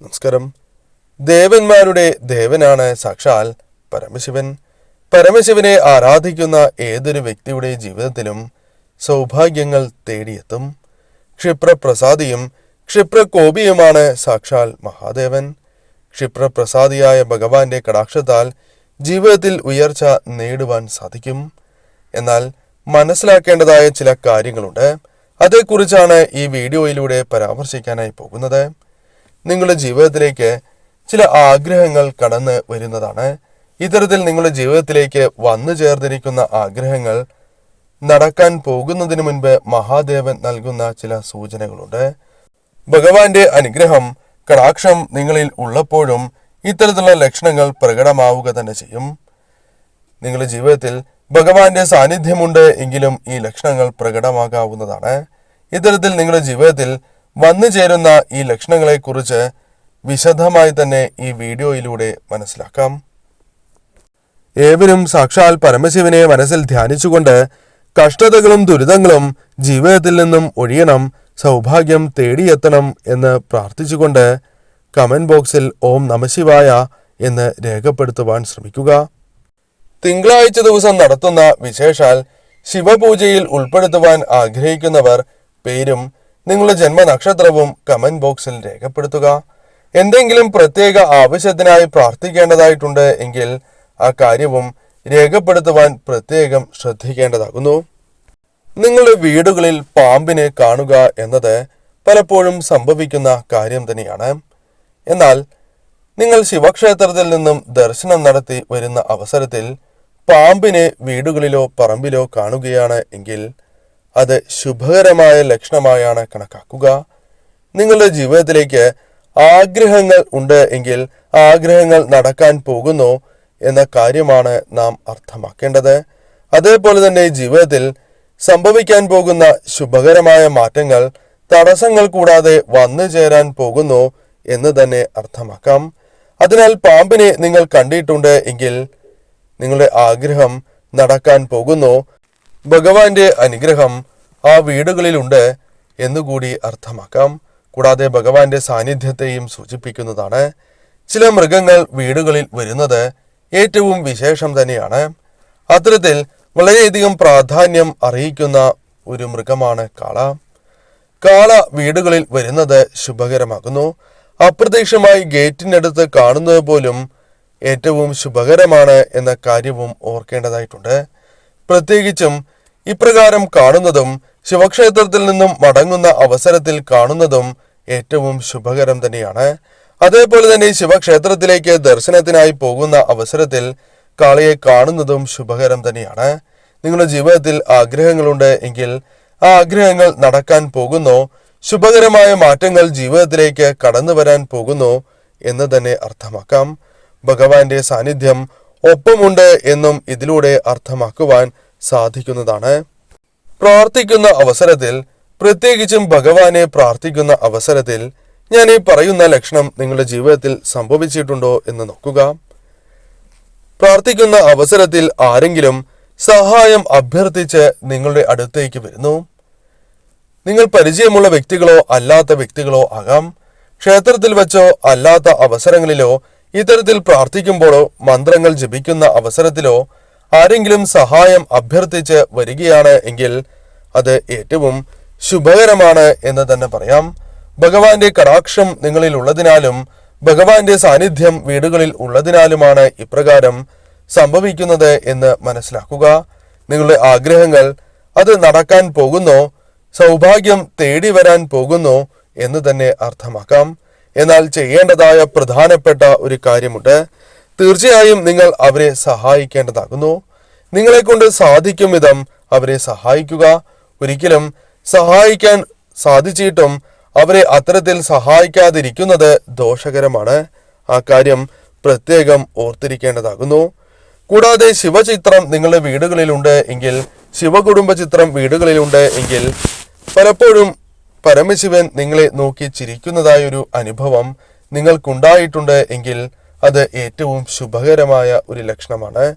നമസ്കാരം. ദേവന്മാരുടെ ദേവനാണ് സാക്ഷാൽ പരമശിവൻ. പരമശിവനെ ആരാധിക്കുന്ന ഏതൊരു വ്യക്തിയുടെ ജീവിതത്തിലും സൗഭാഗ്യങ്ങൾ തേടിയെത്തും. ക്ഷിപ്രപ്രസാദിയും ക്ഷിപ്രകോപിയുമാണ് സാക്ഷാൽ മഹാദേവൻ. ക്ഷിപ്രപ്രസാദിയായ ഭഗവാന്റെ കടാക്ഷത്താൽ ജീവിതത്തിൽ ഉയർച്ച നേടുവാൻ സാധിക്കും. എന്നാൽ മനസ്സിലാക്കേണ്ടതായ ചില കാര്യങ്ങളുണ്ട്. അതേക്കുറിച്ചാണ് ഈ വീഡിയോയിലൂടെ പരാമർശിക്കാനായി പോകുന്നത്. നിങ്ങളുടെ ജീവിതത്തിലേക്ക് ചില ആഗ്രഹങ്ങൾ കടന്ന് വരുന്നതാണ്. ഇത്തരത്തിൽ നിങ്ങളുടെ ജീവിതത്തിലേക്ക് വന്നു ചേർന്നിരിക്കുന്ന ആഗ്രഹങ്ങൾ നടക്കാൻ പോകുന്നതിന് മുൻപ് മഹാദേവൻ നൽകുന്ന ചില സൂചനകളുണ്ട്. ഭഗവാന്റെ അനുഗ്രഹം കടാക്ഷം നിങ്ങളിൽ ഉള്ളപ്പോഴും ഇത്തരത്തിലുള്ള ലക്ഷണങ്ങൾ പ്രകടമാവുക തന്നെ ചെയ്യും. നിങ്ങളുടെ ജീവിതത്തിൽ ഭഗവാന്റെ സാന്നിധ്യമുണ്ട് എങ്കിലും ഈ ലക്ഷണങ്ങൾ പ്രകടമാകാവുന്നതാണ്. ഇത്തരത്തിൽ നിങ്ങളുടെ ജീവിതത്തിൽ വന്നു ചേരുന്ന ഈ ലക്ഷണങ്ങളെക്കുറിച്ച് വിശദമായി തന്നെ ഈ വീഡിയോയിലൂടെ മനസ്സിലാക്കാം. ഏവരും സാക്ഷാൽ പരമശിവനെ മനസ്സിൽ ധ്യാനിച്ചുകൊണ്ട് കഷ്ടതകളും ദുരിതങ്ങളും ജീവിതത്തിൽ നിന്നും ഒഴിയണം സൗഭാഗ്യം തേടിയെത്തണം എന്ന് പ്രാർത്ഥിച്ചുകൊണ്ട് കമന്റ് ബോക്സിൽ ഓം നമശിവായ എന്ന് രേഖപ്പെടുത്തുവാൻ ശ്രമിക്കുക. തിങ്കളാഴ്ച ദിവസം നടത്തുന്ന വിശേഷാൽ ശിവപൂജയിൽ ഉൾപ്പെടുത്തുവാൻ ആഗ്രഹിക്കുന്നവർ പേരും നിങ്ങളുടെ ജന്മനക്ഷത്രവും കമന്റ് ബോക്സിൽ രേഖപ്പെടുത്തുക. എന്തെങ്കിലും പ്രത്യേക ആവശ്യത്തിനായി പ്രാർത്ഥിക്കേണ്ടതായിട്ടുണ്ട് എങ്കിൽ ആ കാര്യവും രേഖപ്പെടുത്തുവാൻ പ്രത്യേകം ശ്രദ്ധിക്കേണ്ടതാകുന്നു. നിങ്ങളുടെ വീടുകളിൽ പാമ്പിനെ കാണുക എന്നത് പലപ്പോഴും സംഭവിക്കുന്ന കാര്യം തന്നെയാണ്. എന്നാൽ നിങ്ങൾ ശിവക്ഷേത്രത്തിൽ നിന്നും ദർശനം നടത്തി വരുന്ന അവസരത്തിൽ പാമ്പിനെ വീടുകളിലോ പറമ്പിലോ കാണുകയാണ് എങ്കിൽ അത് ശുഭകരമായ ലക്ഷണമായാണ് കണക്കാക്കുക. നിങ്ങളുടെ ജീവിതത്തിലേക്ക് ആഗ്രഹങ്ങൾ ഉണ്ട് എങ്കിൽ ആഗ്രഹങ്ങൾ നടക്കാൻ പോകുന്നു എന്ന കാര്യമാണ് നാം അർത്ഥമാക്കേണ്ടത്. അതേപോലെ തന്നെ ജീവിതത്തിൽ സംഭവിക്കാൻ പോകുന്ന ശുഭകരമായ മാറ്റങ്ങൾ തടസ്സങ്ങൾ കൂടാതെ വന്നു ചേരാൻ പോകുന്നു എന്ന് തന്നെ അർത്ഥമാക്കാം. അതിനാൽ പാമ്പിനെ നിങ്ങൾ കണ്ടിട്ടുണ്ട് എങ്കിൽ നിങ്ങളുടെ ആഗ്രഹം നടക്കാൻ പോകുന്നു. ഭഗവാന്റെ അനുഗ്രഹം ആ വീടുകളിലുണ്ട് എന്നുകൂടി അർത്ഥമാക്കാം. കൂടാതെ ഭഗവാന്റെ സാന്നിധ്യത്തെയും സൂചിപ്പിക്കുന്നതാണ് ചില മൃഗങ്ങൾ വീടുകളിൽ വരുന്നത് ഏറ്റവും വിശേഷം തന്നെയാണ്. അത്തരത്തിൽ വളരെയധികം പ്രാധാന്യം അറിയിക്കുന്ന ഒരു മൃഗമാണ് കാള. കാള വീടുകളിൽ വരുന്നത് ശുഭകരമാകുന്നു അപ്രത്യക്ഷമായി ഗേറ്റിനടുത്ത് കാണുന്നത് പോലും ഏറ്റവും ശുഭകരമാണ് എന്ന കാര്യവും ഓർക്കേണ്ടതായിട്ടുണ്ട്. പ്രത്യേകിച്ചും ഇപ്രകാരം കാണുന്നതും ശിവക്ഷേത്രത്തിൽ നിന്നും മടങ്ങുന്ന അവസരത്തിൽ കാണുന്നതും ഏറ്റവും ശുഭകരം തന്നെയാണ്. അതേപോലെ തന്നെ ശിവക്ഷേത്രത്തിലേക്ക് ദർശനത്തിനായി പോകുന്ന അവസരത്തിൽ കാളിയെ കാണുന്നതും ശുഭകരം തന്നെയാണ്. നിങ്ങളുടെ ജീവിതത്തിൽ ആഗ്രഹങ്ങളുണ്ട് എങ്കിൽ ആ ആഗ്രഹങ്ങൾ നടക്കാൻ പോകുന്നു. ശുഭകരമായ മാറ്റങ്ങൾ ജീവിതത്തിലേക്ക് കടന്നു വരാൻ പോകുന്നു എന്ന് തന്നെ അർത്ഥമാക്കാം. ഭഗവാന്റെ സാന്നിധ്യം ഒപ്പമുണ്ട് എന്നും ഇതിലൂടെ അർത്ഥമാക്കുവാൻ സാധിക്കുന്നതാണ്. പ്രാർത്ഥിക്കുന്ന അവസരത്തിൽ പ്രത്യേകിച്ചും ഭഗവാനെ പ്രാർത്ഥിക്കുന്ന അവസരത്തിൽ ഞാൻ ഈ പറയുന്ന ലക്ഷണം നിങ്ങളുടെ ജീവിതത്തിൽ സംഭവിച്ചിട്ടുണ്ടോ എന്ന് നോക്കുക. പ്രാർത്ഥിക്കുന്ന അവസരത്തിൽ ആരെങ്കിലും സഹായം അഭ്യർത്ഥിച്ച് നിങ്ങളുടെ അടുത്തേക്ക് വരുന്നു. നിങ്ങൾ പരിചയമുള്ള വ്യക്തികളോ അല്ലാത്ത വ്യക്തികളോ ആകാം. ക്ഷേത്രത്തിൽ വെച്ചോ അല്ലാത്ത അവസരങ്ങളിലോ ഇത്തരത്തിൽ പ്രാർത്ഥിക്കുമ്പോഴോ മന്ത്രങ്ങൾ ജപിക്കുന്ന അവസരത്തിലോ ആരെങ്കിലും സഹായം അഭ്യർത്ഥിച്ച് വരികയാണ് എങ്കിൽ അത് ഏറ്റവും ശുഭകരമാണ് എന്ന് തന്നെ പറയാം. ഭഗവാന്റെ കടാക്ഷം നിങ്ങളിൽ ഉള്ളതിനാലും ഭഗവാന്റെ സാന്നിധ്യം വീടുകളിൽ ഉള്ളതിനാലുമാണ് ഇപ്രകാരം സംഭവിക്കുന്നത് എന്ന് മനസ്സിലാക്കുക. നിങ്ങളുടെ ആഗ്രഹങ്ങൾ അത് നടക്കാൻ പോകുന്നു സൗഭാഗ്യം തേടി വരാൻ പോകുന്നു എന്ന് തന്നെ അർത്ഥമാക്കാം. എന്നാൽ ചെയ്യേണ്ടതായ പ്രധാനപ്പെട്ട ഒരു കാര്യമുണ്ട്. തീർച്ചയായും നിങ്ങൾ അവരെ സഹായിക്കേണ്ടതാകുന്നു. നിങ്ങളെ കൊണ്ട് സാധിക്കും വിധം അവരെ സഹായിക്കുക. ഒരിക്കലും സഹായിക്കാൻ സാധിച്ചിട്ടും അവരെ അത്തരത്തിൽ സഹായിക്കാതിരിക്കുന്നത് ദോഷകരമാണ്. ആ കാര്യം പ്രത്യേകം ഓർത്തിരിക്കേണ്ടതാകുന്നു. കൂടാതെ ശിവചിത്രം നിങ്ങളുടെ വീടുകളിലുണ്ട് എങ്കിൽ ശിവകുടുംബ ചിത്രം വീടുകളിലുണ്ട് എങ്കിൽ പലപ്പോഴും പരമശിവൻ നിങ്ങളെ നോക്കി ചിരിക്കുന്നതായൊരു അനുഭവം നിങ്ങൾക്കുണ്ടായിട്ടുണ്ട് എങ്കിൽ അത് ഏറ്റവും ശുഭകരമായ ഒരു ലക്ഷണമാണ്.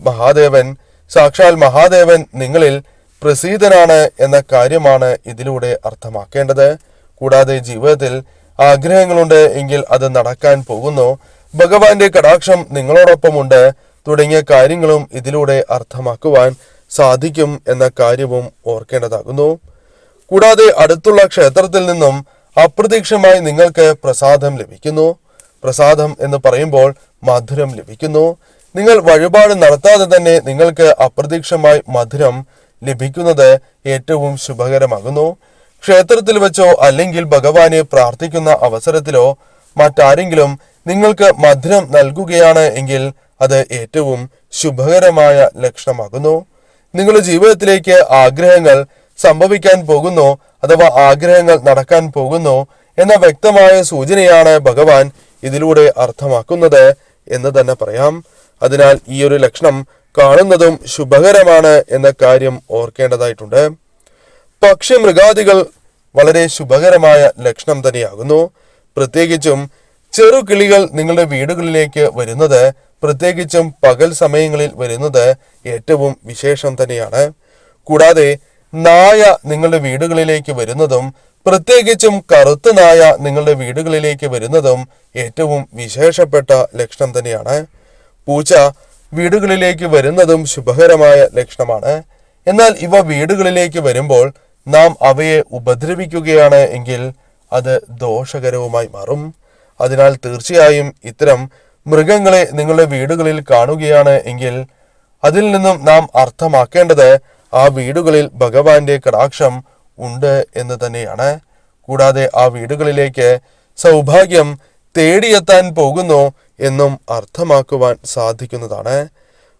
മഹാദേവൻ സാക്ഷാൽ മഹാദേവൻ നിങ്ങളിൽ പ്രസീതനാണ് എന്ന കാര്യമാണ് ഇതിലൂടെ അർത്ഥമാക്കേണ്ടത്. കൂടാതെ ജീവിതത്തിൽ ആഗ്രഹങ്ങളുണ്ട് എങ്കിൽ അത് നടക്കാൻ പോകുന്നു. ഭഗവാന്റെ കടാക്ഷം നിങ്ങളോടൊപ്പമുണ്ട്. തുടങ്ങിയ കാര്യങ്ങളും ഇതിലൂടെ അർത്ഥമാക്കുവാൻ സാധിക്കും എന്ന കാര്യവും ഓർക്കേണ്ടതാകുന്നു. കൂടാതെ അടുത്തുള്ള ക്ഷേത്രത്തിൽ നിന്നും അപ്രതീക്ഷമായി നിങ്ങൾക്ക് പ്രസാദം ലഭിക്കുന്നു. പ്രസാദം എന്ന് പറയുമ്പോൾ മധുരം ലഭിക്കുന്നു. നിങ്ങൾ വഴിപാട് നടത്താതെ തന്നെ നിങ്ങൾക്ക് അപ്രതീക്ഷമായി മധുരം ലഭിക്കുന്നത് ഏറ്റവും ശുഭകരമാകുന്നു. ക്ഷേത്രത്തിൽ വെച്ചോ അല്ലെങ്കിൽ ഭഗവാനെ പ്രാർത്ഥിക്കുന്ന അവസരത്തിലോ മറ്റാരെങ്കിലും നിങ്ങൾക്ക് മധുരം നൽകുകയാണ് എങ്കിൽ അത് ഏറ്റവും ശുഭകരമായ ലക്ഷണമാകുന്നു. നിങ്ങളുടെ ജീവിതത്തിലേക്ക് ആഗ്രഹങ്ങൾ സംഭവിക്കാൻ പോകുന്നു അഥവാ ആഗ്രഹങ്ങൾ നടക്കാൻ പോകുന്നു എന്ന വ്യക്തമായ സൂചനയാണ് ഭഗവാൻ ഇതിലൂടെ അർത്ഥമാക്കുന്നത് എന്ന് തന്നെ പറയാം. അതിനാൽ ഈ ഒരു ലക്ഷണം കാണുന്നതും ശുഭകരമാണ് എന്ന കാര്യം ഓർക്കേണ്ടതായിട്ടുണ്ട്. പക്ഷി മൃഗാദികൾ വളരെ ശുഭകരമായ ലക്ഷണം തന്നെയാകുന്നു. പ്രത്യേകിച്ചും ചെറു കിളികൾ നിങ്ങളുടെ വീടുകളിലേക്ക് വരുന്നത് പ്രത്യേകിച്ചും പകൽ സമയങ്ങളിൽ വരുന്നത് ഏറ്റവും വിശേഷം തന്നെയാണ്. കൂടാതെ നായ നിങ്ങളുടെ വീടുകളിലേക്ക് വരുന്നതും പ്രത്യേകിച്ചും കറുത്ത നായ നിങ്ങളുടെ വീടുകളിലേക്ക് വരുന്നതും ഏറ്റവും വിശേഷപ്പെട്ട ലക്ഷണം തന്നെയാണ്. പൂച്ച വീടുകളിലേക്ക് വരുന്നതും ശുഭകരമായ ലക്ഷണമാണ്. എന്നാൽ ഇവ വീടുകളിലേക്ക് വരുമ്പോൾ നാം അവയെ ഉപദ്രവിക്കുകയാണ് എങ്കിൽ അത് ദോഷകരവുമായി മാറും. അതിനാൽ തീർച്ചയായും ഇത്തരം മൃഗങ്ങളെ നിങ്ങളുടെ വീടുകളിൽ കാണുകയാണ് എങ്കിൽ അതിൽ നിന്നും നാം അർത്ഥമാക്കേണ്ടത് ആ വീടുകളിൽ ഭഗവാന്റെ കടാക്ഷം ഉണ്ട് എന്ന് തന്നെയാണ്. കൂടാതെ ആ വീടുകളിലേക്ക് സൗഭാഗ്യം തേടിയെത്താൻ പോകുന്നു എന്നും അർത്ഥമാക്കുവാൻ സാധിക്കുന്നതാണ്.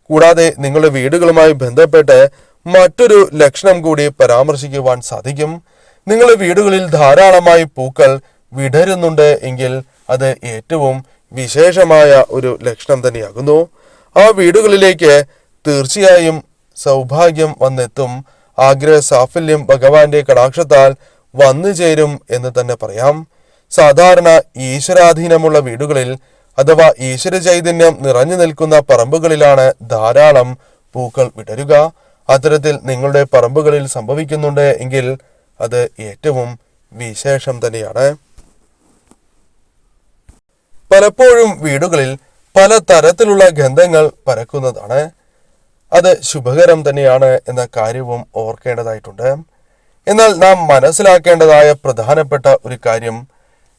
കൂടാതെ നിങ്ങളുടെ വീടുകളുമായി ബന്ധപ്പെട്ട് മറ്റൊരു ലക്ഷണം കൂടി പരാമർശിക്കുവാൻ സാധിക്കും. നിങ്ങളുടെ വീടുകളിൽ ധാരാളമായി പൂക്കൾ വിടരുന്നുണ്ട് എങ്കിൽ അത് ഏറ്റവും വിശേഷമായ ഒരു ലക്ഷണം തന്നെയാകുന്നു. ആ വീടുകളിലേക്ക് തീർച്ചയായും സൗഭാഗ്യം വന്നെത്തും. ആഗ്രഹ സാഫല്യം ഭഗവാന്റെ കടാക്ഷത്താൽ വന്നു ചേരും എന്ന് തന്നെ പറയാം. സാധാരണ ഈശ്വരാധീനമുള്ള വീടുകളിൽ അഥവാ ഈശ്വര ചൈതന്യം നിറഞ്ഞു നിൽക്കുന്ന പറമ്പുകളിലാണ് ധാരാളം പൂക്കൾ വിടരുക. അത്തരത്തിൽ നിങ്ങളുടെ പറമ്പുകളിൽ സംഭവിക്കുന്നുണ്ട് എങ്കിൽ അത് ഏറ്റവും വിശേഷം തന്നെയാണ്. പലപ്പോഴും വീടുകളിൽ പല തരത്തിലുള്ള ഗന്ധങ്ങൾ പരക്കുന്നതാണ്. അത് ശുഭകരം തന്നെയാണ് എന്ന കാര്യവും ഓർക്കേണ്ടതായിട്ടുണ്ട്. എന്നാൽ നാം മനസ്സിലാക്കേണ്ടതായ പ്രധാനപ്പെട്ട ഒരു കാര്യം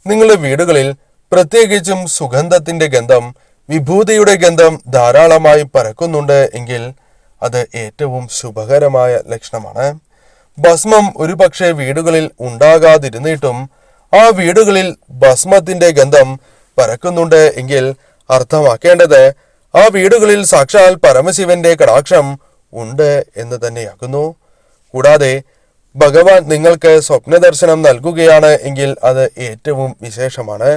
നിങ്ങളുടെ വീടുകളിൽ പ്രത്യേകിച്ചും സുഗന്ധത്തിന്റെ ഗന്ധം വിഭൂതിയുടെ ഗന്ധം ധാരാളമായി പരക്കുന്നുണ്ട് എങ്കിൽ അത് ഏറ്റവും ശുഭകരമായ ലക്ഷണമാണ്. ഭസ്മം ഒരുപക്ഷെ വീടുകളിൽ ഉണ്ടാകാതിരുന്നിട്ടും ആ വീടുകളിൽ ഭസ്മത്തിന്റെ ഗന്ധം പരക്കുന്നുണ്ട് എങ്കിൽ അർത്ഥമാക്കേണ്ടത് ആ വീടുകളിൽ സാക്ഷാൽ പരമശിവന്റെ കടാക്ഷം ഉണ്ട് എന്ന് തന്നെയാകുന്നു കൂടാതെ ഭഗവാൻ നിങ്ങൾക്ക് സ്വപ്നദർശനം നൽകുകയാണ് എങ്കിൽ അത് ഏറ്റവും വിശേഷമാണ്.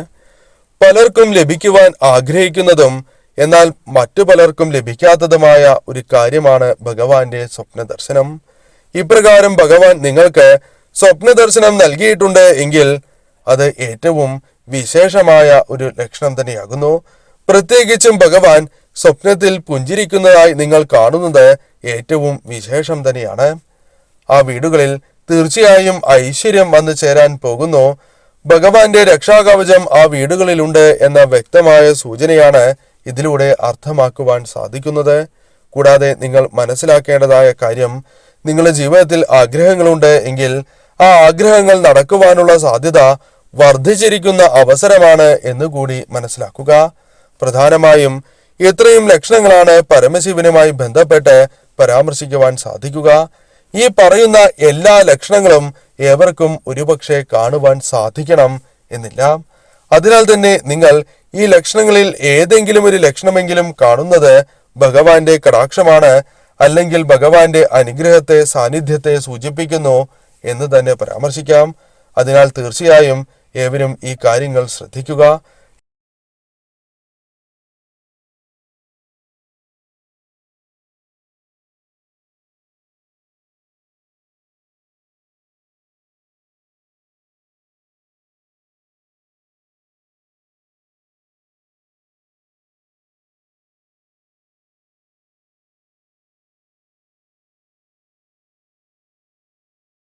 പലർക്കും ലഭിക്കുവാൻ ആഗ്രഹിക്കുന്നതും എന്നാൽ മറ്റു പലർക്കും ലഭിക്കാത്തതുമായ ഒരു കാര്യമാണ് ഭഗവാന്റെ സ്വപ്നദർശനം. ഇപ്രകാരം ഭഗവാൻ നിങ്ങൾക്ക് സ്വപ്നദർശനം നൽകിയിട്ടുണ്ട് എങ്കിൽ അത് ഏറ്റവും വിശേഷമായ ഒരു ലക്ഷണം തന്നെയാകുന്നു. പ്രത്യേകിച്ചും ഭഗവാൻ സ്വപ്നത്തിൽ പുഞ്ചിരിക്കുന്നതായി നിങ്ങൾ കാണുന്നത് ഏറ്റവും വിശേഷം തന്നെയാണ്. ആ വീടുകളിൽ തീർച്ചയായും ഐശ്വര്യം വന്നു ചേരാൻ പോകുന്നു. ഭഗവാന്റെ രക്ഷാകവചം ആ വീടുകളിലുണ്ട് എന്ന വ്യക്തമായ സൂചനയാണ് ഇതിലൂടെ അർത്ഥമാക്കുവാൻ സാധിക്കുന്നത്. കൂടാതെ നിങ്ങൾ മനസ്സിലാക്കേണ്ടതായ കാര്യം നിങ്ങളുടെ ജീവിതത്തിൽ ആഗ്രഹങ്ങളുണ്ട് എങ്കിൽ ആ ആഗ്രഹങ്ങൾ നടക്കുവാനുള്ള സാധ്യത വർദ്ധിച്ചിരിക്കുന്ന അവസരമാണ് എന്നുകൂടി മനസ്സിലാക്കുക. പ്രധാനമായും ഇത്രയും ലക്ഷണങ്ങളാണ് പരമശിവനുമായി ബന്ധപ്പെട്ട് പരാമർശിക്കുവാൻ സാധിക്കുക. ഈ പറയുന്ന എല്ലാ ലക്ഷണങ്ങളും ഏവർക്കും ഒരുപക്ഷെ കാണുവാൻ സാധിക്കണം എന്നില്ല. അതിനാൽ തന്നെ നിങ്ങൾ ഈ ലക്ഷണങ്ങളിൽ ഏതെങ്കിലും ഒരു ലക്ഷണമെങ്കിലും കാണുന്നത് ഭഗവാന്റെ കടാക്ഷമാണ് അല്ലെങ്കിൽ ഭഗവാന്റെ അനുഗ്രഹത്തെ സാന്നിധ്യത്തെ സൂചിപ്പിക്കുന്നു എന്ന് തന്നെ പരാമർശിക്കാം. അതിനാൽ തീർച്ചയായും ഏവരും ഈ കാര്യങ്ങൾ ശ്രദ്ധിക്കുക.